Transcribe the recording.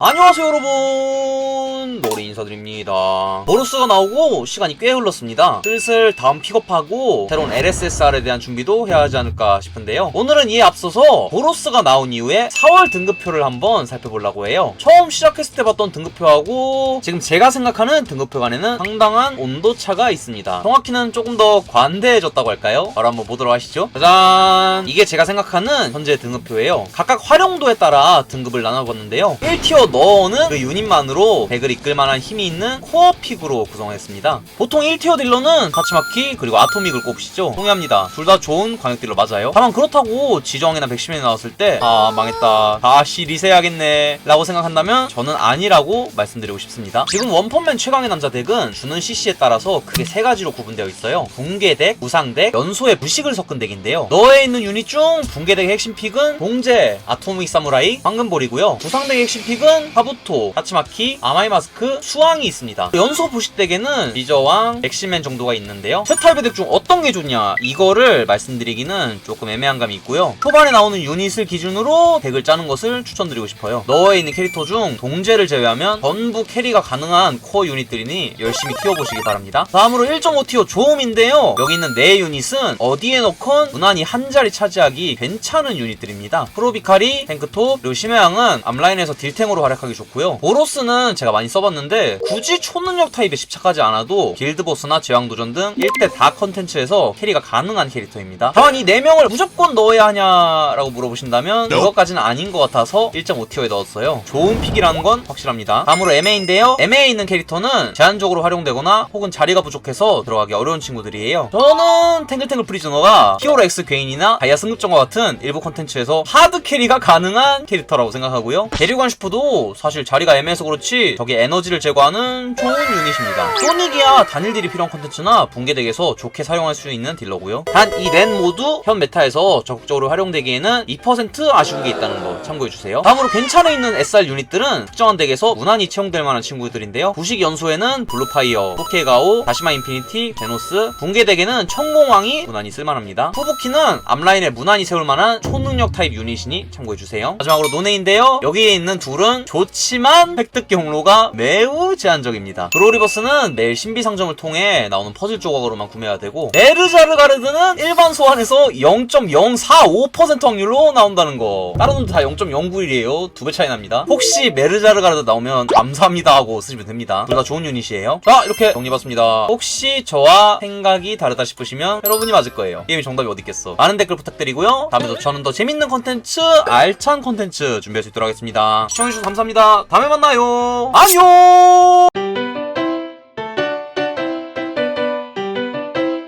안녕하세요 여러분. 노리 인사드립니다. 보루스가 나오고 시간이 꽤 흘렀습니다. 슬슬 다음 픽업하고 새로운 LSSR에 대한 준비도 해야 하지 않을까 싶은데요. 오늘은 이에 앞서서 보로스가 나온 이후에 4월 등급표를 한번 살펴보려고 해요. 처음 시작했을 때 봤던 등급표하고 지금 제가 생각하는 등급표 간에는 상당한 온도차가 있습니다. 정확히는 조금 더 관대해졌다고 할까요? 바로 한번 보도록 하시죠. 짜잔! 이게 제가 생각하는 현재 등급표예요. 각각 활용도에 따라 등급을 나눠봤는데요. 1티어 너는 그 유닛만으로 덱을 이끌 만한 힘이 있는 코어 픽으로 구성했습니다. 보통 1티어 딜러는 다치마키 그리고 아토믹을 꼽으시죠. 동의합니다. 둘 다 좋은 광역 딜러 맞아요. 다만 그렇다고 지정이나 백심에 나왔을 때 아 망했다 다시 리세야겠네 라고 생각한다면 저는 아니라고 말씀드리고 싶습니다. 지금 원펀맨 최강의 남자 덱은 주는 CC에 따라서 크게 세 가지로 구분되어 있어요. 붕괴 덱, 무상 덱, 연소의 부식을 섞은 덱인데요. 너에 있는 유닛 중 붕괴 덱의 핵심 픽은 봉제, 아토믹 사무라이, 황금볼이고요. 부상 덱의 핵심 픽은 하부토, 타치마키, 아마이 마스크, 수왕이 있습니다. 연소 덱에는 리저왕, 엑시맨 정도가 있는데요. 세타입의 덱중 어떤 게 좋냐 이거를 말씀드리기는 조금 애매한 감이 있고요. 초반에 나오는 유닛을 기준으로 덱을 짜는 것을 추천드리고 싶어요. 너에 있는 캐릭터 중 동제를 제외하면 전부 캐리가 가능한 코어 유닛들이니 열심히 키워보시기 바랍니다. 다음으로 1.5티어 조음인데요. 여기 있는 네 유닛은 어디에 넣건 무난히 한 자리 차지하기 괜찮은 유닛들입니다. 프로비카리, 탱크톱, 그리고 심해양은 앞라인에서 딜탱으로 활약하기 좋고요. 보로스는 제가 많이 써봤는데 굳이 초능력 타입에 집착하지 않아도 길드보스나 제왕도전 등 1대 다 컨텐츠에서 캐리가 가능한 캐릭터입니다. 다만 이 4명을 무조건 넣어야 하냐라고 물어보신다면 그것까지는 아닌 것 같아서 1.5티어에 넣었어요. 좋은 픽이라는 건 확실합니다. 다음으로 MA인데요. MA에 있는 캐릭터는 제한적으로 활용되거나 혹은 자리가 부족해서 들어가기 어려운 친구들이에요. 저는 탱글탱글 프리즈너가 히어로 X 괴인이나 다이아 승급전과 같은 일부 컨텐츠에서 하드 캐리가 가능한 캐릭터라고 생각하고요. 대류관 슈퍼도 사실 자리가 애매해서 그렇지 저기 에너지를 제거하는 좋은 유닛입니다. 소닉이야 단일 딜이 필요한 컨텐츠나 붕괴덱에서 좋게 사용할 수 있는 딜러고요. 단이렌 모두 현 메타에서 적극적으로 활용되기에는 2% 아쉬운 게 있다는 거 참고해주세요. 다음으로 괜찮아 있는 SR 유닛들은 특정한 덱에서 무난히 채용될 만한 친구들인데요. 부식 연소에는 블루파이어, 포케가오, 다시마 인피니티, 제노스, 붕괴덱에는 천공왕이 무난히 쓸만합니다. 후부키는 앞라인에 무난히 세울 만한 초능력 타입 유닛이니 참고해주세요. 마지막으로 노네인데요. 여기에 있는 둘은 좋지만 획득 경로가 매우 제한적입니다. 브로리버스는 매일 신비 상점을 통해 나오는 퍼즐 조각으로만 구매해야 되고 메르자르가르드는 일반 소환에서 0.045% 확률로 나온다는 거. 다른 놈들 다 0.09일이에요. 두 배 차이 납니다. 혹시 메르자르가르드 나오면 감사합니다 하고 쓰시면 됩니다. 둘 다 좋은 유닛이에요. 자 이렇게 정리해봤습니다. 혹시 저와 생각이 다르다 싶으시면 여러분이 맞을 거예요. 게임이 정답이 어디 있겠어. 많은 댓글 부탁드리고요. 다음에도 저는 더 재밌는 컨텐츠, 알찬 컨텐츠 준비할 수 있도록 하겠습니다. 시청해주셔서 감사합니다. 다음에 만나요. 안녕!